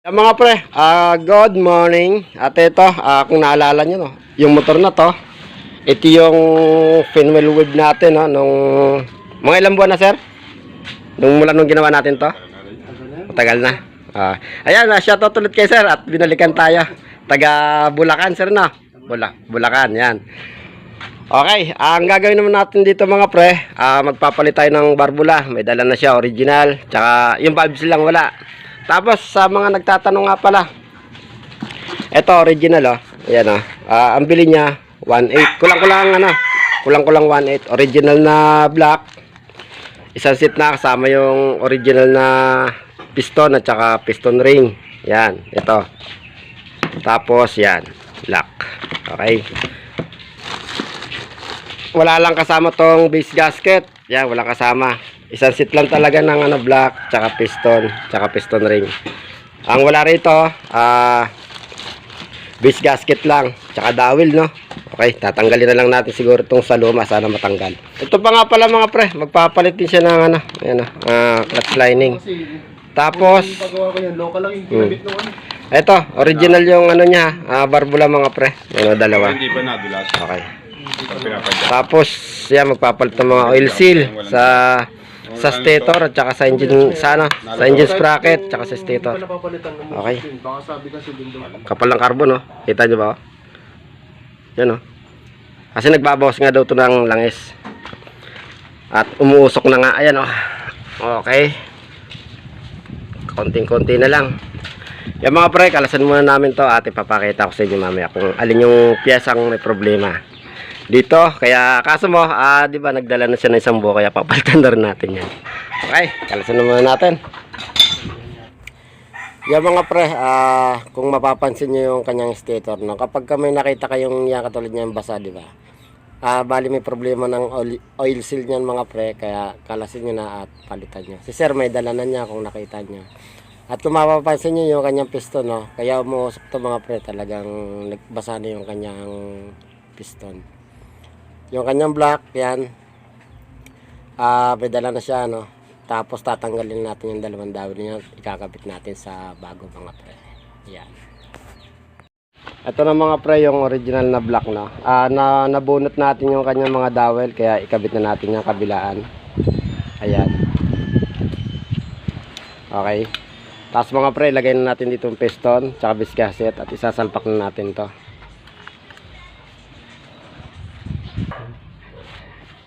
Yan mga pre, ah, good morning. At ito, ah, kung naalala nyo, no, yung motor na to, ito yung Finwell Wave natin, no, nung mga ilang buwan na, sir? Nung mula nung ginawa natin to? Matagal na. Ah, ayan, uh, shoutout ulit kay sir at binalikan tayo. Taga Bulacan, sir, no? Bula, Bulacan, yan. Okay, ang gagawin naman natin dito mga pre, ah, magpapalit tayo ng barbula. May dala na siya, original. Tsaka yung valves lang wala. Tapos sa mga nagtatanong nga pala, ito original oh. Ayan oh. Ah, ang bili niya 1.8. Kulang-kulang ano. Kulang-kulang 1.8. Original na black. Isang seat na kasama yung original na piston at saka piston ring. Yan, ito. Tapos yan, lock. Okay. Wala lang kasama tong base gasket. Yan, wala kasama. Isang seat lang talaga ng ano black, tsaka piston, tsaka piston ring. Ang wala rito, ah base gasket lang, tsaka dowel, no? Okay, tatanggalin na lang natin siguro itong sa luma, sana matanggal. Ito pa nga pala mga pre, magpapalit din siya ng ano, ayan, ah, clutch lining. Tapos, Pagawa ko yan, local lang yung ginamit ano. ito, original yung ano niya, ah, barbula mga pre. Ano, dalawa. Hindi pa nadulas. Okay. Tapos, yan, magpapalit ng mga oil seal sa sa stator at saka sa engine sa ano, sa engine sprocket at saka sa stator. Okay. Baka sabi kasi doon. Kapal ng carbon, no? Kita nyo ba? oh? Yan, oh. Kasi nagbabawas nga daw to ng langis. At umuusok na nga. Ayan, oh. Okay. Konting-konti na lang. Yan mga pre, kalasan muna namin to at ipapakita ko sa inyo mamaya kung alin yung piyesang may problema. Dito, kaya kaso mo, ah, di ba nagdala na siya ng isang buo kaya papalitan na rin natin yan. Okay, kalasan na muna natin. Yan mga pre, ah, kung mapapansin nyo yung kanyang stator, no? kapag ka may nakita kayong yan katulad niyan basa, di ba? Ah, bali may problema ng oil, oil seal niyan mga pre, kaya kalasin nyo na at palitan nyo. Si sir may dala na niya kung nakita nyo. At kung mapapansin nyo yung kanyang piston, no? kaya umuusok to mga pre, talagang nagbasa na yung kanyang piston. Yung kanyang block, yan, ah, may dala na siya, no? Tapos tatanggalin natin yung dalawang dawil niya ikakabit natin sa bago mga pre. Yan. Ito na mga pre yung original na block no. Ah na nabunot natin yung kanyang mga dowel kaya ikabit na natin yung kabilaan. Ayan. Okay. Tapos mga pre, lagay na natin dito yung piston, tsaka biscaset at isasalpak na natin to.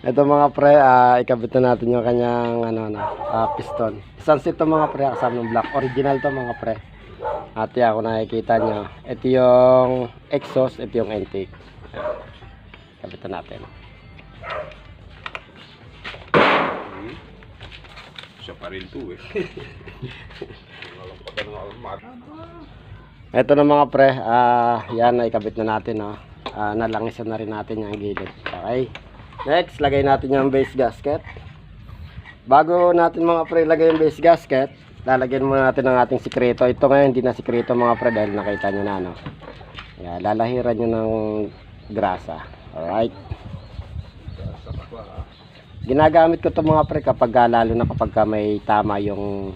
Ito mga pre, ah, ikabit na natin yung kanyang ano na, ah, piston. Isang set to mga pre, kasama ng black. Original to mga pre. At yan, kung nakikita nyo, ito yung exhaust, ito yung intake. Na natin. Siya pa rin to eh. Ito na mga pre, ah, yan na ikabit na natin. No? Ah, nalangisan na rin natin yung gilid. Okay. Next, lagay natin yung base gasket. Bago natin mga pre lagay yung base gasket, lalagyan muna natin ng ating sikreto. Ito ngayon hindi na sikreto mga pre dahil nakita nyo na. No? Yan, lalahiran nyo ng grasa. Alright. Ginagamit ko to mga pre kapag ah, lalo na kapag ah, may tama yung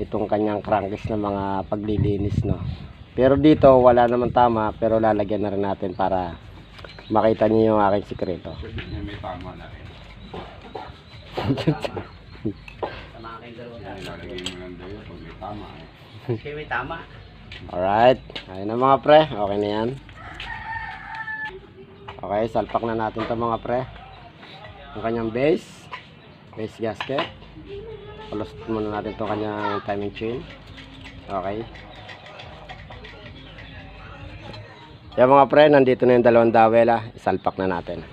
itong kanyang crankcase na mga paglilinis no. Pero dito wala naman tama pero lalagyan na rin natin para makita niyo yung aking sikreto. May tama na rin. Ilalagay mo lang yun pag may tama. Alright. Ayun na mga pre. Okay na yan. Okay, salpak na natin to mga pre. Yung kanyang base. Base gasket. Palos muna natin to kanyang timing chain. Okay. Yan mga pre, nandito na yung dalawang dawela. Isalpak na natin.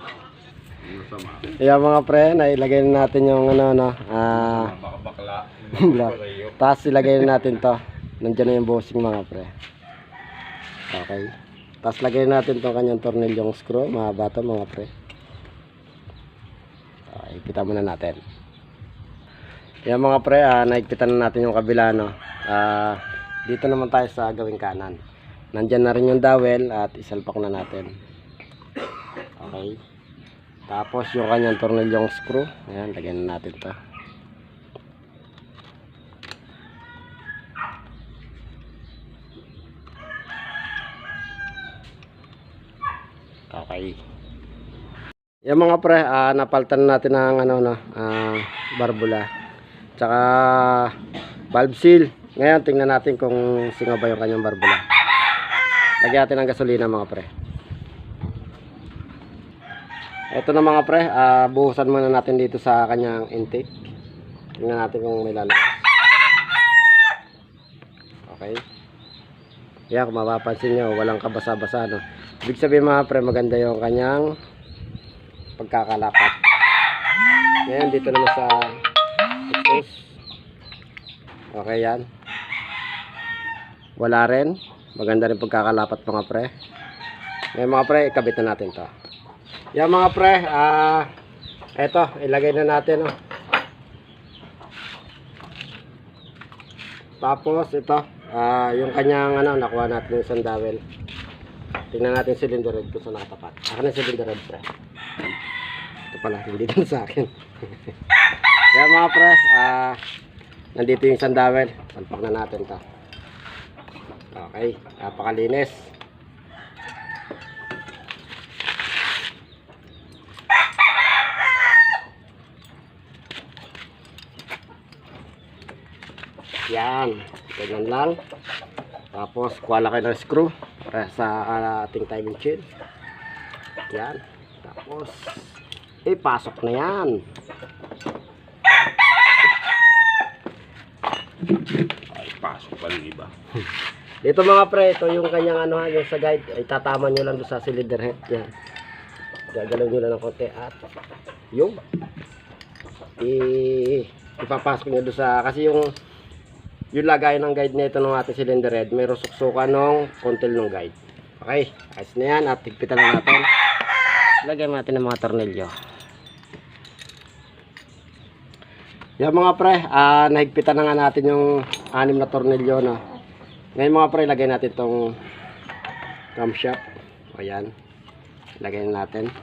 Ano? Yan mga pre, nailagay na natin yung ano no. Ah. Tapos ilagay na natin to. Nandiyan na yung bossing mga pre. Okay. Tapos lagay natin tong kanyang tornilyong screw. Mahaba to mga pre. Okay, kita muna natin. Yan mga pre, ah, naigpitan na natin yung kabila no. Ah, dito naman tayo sa gawing kanan nandyan na rin yung dowel at isalpak na natin. Okay. Tapos yung kanyang tornilyong screw. Ayan lagyan na natin to. Okay. Yung mga pre uh, napaltan natin ng ano no uh, barbula. Tsaka valve seal. Ngayon tingnan natin kung singa ba yung kanyang barbula. Lagyan natin ng gasolina mga pre. Ito na mga pre, ah, buhusan muna natin dito sa kanyang intake. Tingnan natin kung may lalabas. Okay. Yan, kung mapapansin nyo, walang kabasa-basa, no? Ibig sabihin mga pre, maganda yung kanyang pagkakalapat. Ngayon, dito naman sa exhaust. Okay yan. Wala rin. Maganda rin pagkakalapat mga pre. Ngayon mga pre, ikabit na natin to. Yan mga pre, ah, eto, ilagay na natin, oh. Tapos ito, ah, yung kanyang ano, nakuha natin yung isang dowel. Tingnan natin cylinder head kung saan nakatapat. Akin na cylinder head, pre. Ito pala, hindi dun sa akin. Kaya mga pre, ah, nandito yung isang dowel. Palpak na natin to. Okay, napakalinis. Yan. Ganyan lang. Tapos, kuha kayo ng screw para sa ah, ating timing chain. Yan. Tapos, eh, pasok na yan. Ay, pasok pa ng iba. Dito mga pre, ito yung kanyang ano, yung sa guide. Ay, tatama nyo lang doon sa cylinder head. Yan. Gagalaw nyo lang ng konti at yung i ipapasok nyo doon sa, kasi yung yung lagay ng guide nito ng ating cylinder head, mayroong suksukan ng kontil ng guide. Okay, ayos na yan at higpitan na natin. Lagyan natin ng mga tornilyo. Yan mga pre, ah, nahigpitan na nga natin yung anim na tornilyo no. Ngayon mga pre, lagay natin tong camshaft. O yan. Lagay na natin.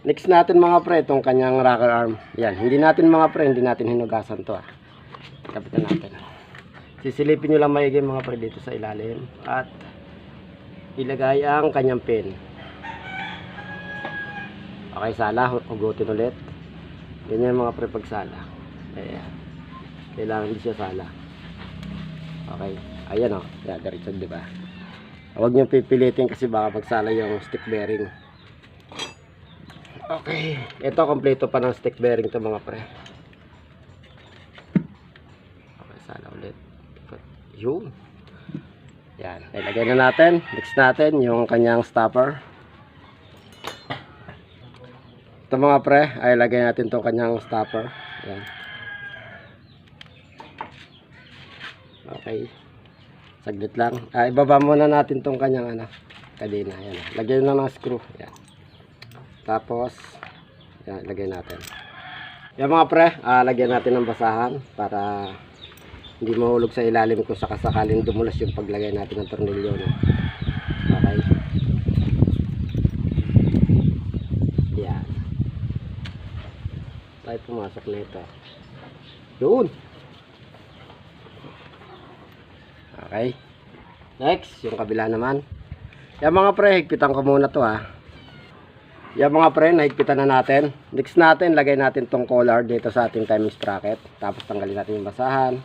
Next natin mga pre, itong kanyang rocker arm. Yan, hindi natin mga pre, hindi natin hinugasan to ah. Kapitan natin. Sisilipin nyo lang maigi mga pre dito sa ilalim. At ilagay ang kanyang pin. Okay, sala. Hugutin ulit. Ganyan mga pre pagsala. Ayan. Kailangan hindi siya sala. Okay. Ayan o. Oh. Diretso, di ba? Huwag niyo pipilitin kasi baka magsala yung stick bearing. Okay. Ito, kompleto pa ng stick bearing to mga pre. Okay, sala ulit. Yun. Yan. Ilagay na natin. Next natin yung kanyang stopper. Ito mga pre, ay lagay natin itong kanyang stopper. Yan. Okay. Saglit lang. Ah, ibaba muna natin tong kanyang ano, kadena. Yan. Lagyan na ng screw. Yan. Tapos, yan, lagay natin. Yan mga pre, ah, lagyan natin ng basahan para hindi mahulog sa ilalim kung sakasakaling dumulas yung paglagay natin ng tornilyo. No? Okay. Yan. Tayo pumasok na ito. Yun. Okay. Next, yung kabila naman. Yan mga pre, higpitan ko muna to ha. Yan mga pre, nahigpitan na natin. Next natin, lagay natin tong collar dito sa ating timing sprocket. Tapos tanggalin natin yung basahan.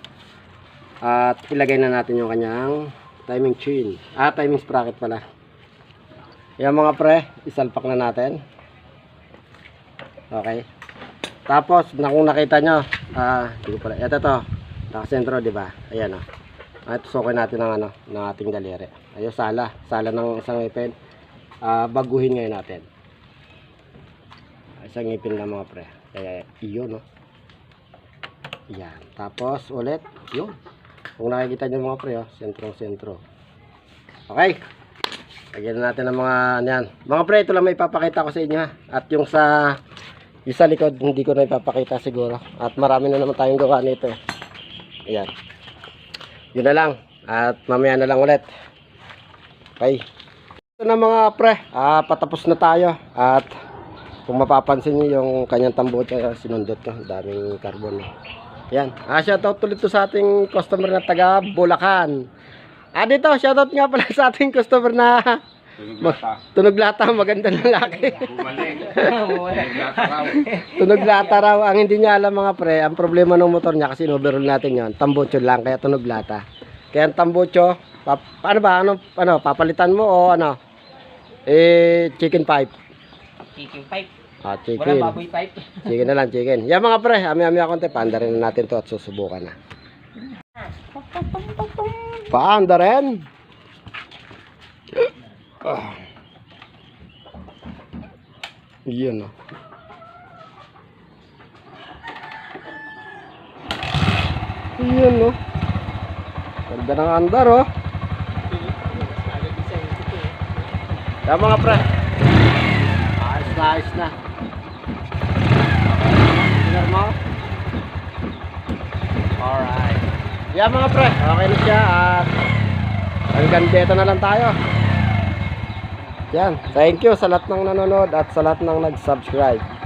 At ilagay na natin yung kanyang timing chain. Ah, timing sprocket pala. Yan mga pre, isalpak na natin. Okay. Tapos, na kung nakita nyo, ah, hindi ko pala, ito to, nakasentro, di ba? Ayan o. Ah, tusukin natin ng ano, ng ating daliri. Ayun, sala. Sala ng isang ngipin. Ah, baguhin ngayon natin. Isang ngipin lang mga pre. Kaya, iyon no. Yan. Tapos, ulit, yun. Kung nakikita nyo mga pre, oh, sentro-sentro. Okay. Lagyan na natin ng mga, ano yan. Mga pre, ito lang may ipapakita ko sa inyo ha. At yung sa, yung sa likod, hindi ko na ipapakita siguro. At marami na naman tayong gawa nito. eh. Ayan. Yun na lang. At mamaya na lang ulit. Okay. Ito na mga pre. Ah, patapos na tayo. At kung mapapansin niyo yung kanyang tambote, ah, sinundot ko. Daming carbon. Yan. Ah, shoutout ulit to sa ating customer na taga Bulacan. Ah, dito, shoutout nga pala sa ating customer na Tunog lata. tunog lata, maganda lalaki. Bumalik. Tunog lata raw. Ang hindi niya alam mga pre, ang problema ng motor niya kasi overall natin yon tambucho lang, kaya tunog lata. Kaya ang tambucho, pap, ano ba, ano, ano, papalitan mo o ano? Eh, chicken pipe. Chicken pipe. Ah, Wala chicken. baboy pipe. Chicken na lang, chicken. Yan mga pre, ami-ami ako konti, paanda rin na natin to at susubukan na. Paanda rin. Ah. Yan oh. Yan oh. Ganda ng andar oh. Yan mga pre. Ayos na, ayos na. Tingnan mo. Alright. Yan mga pre, okay na siya at hanggang dito na lang tayo. Yan, thank you sa lahat ng nanonood at sa lahat ng nag-subscribe.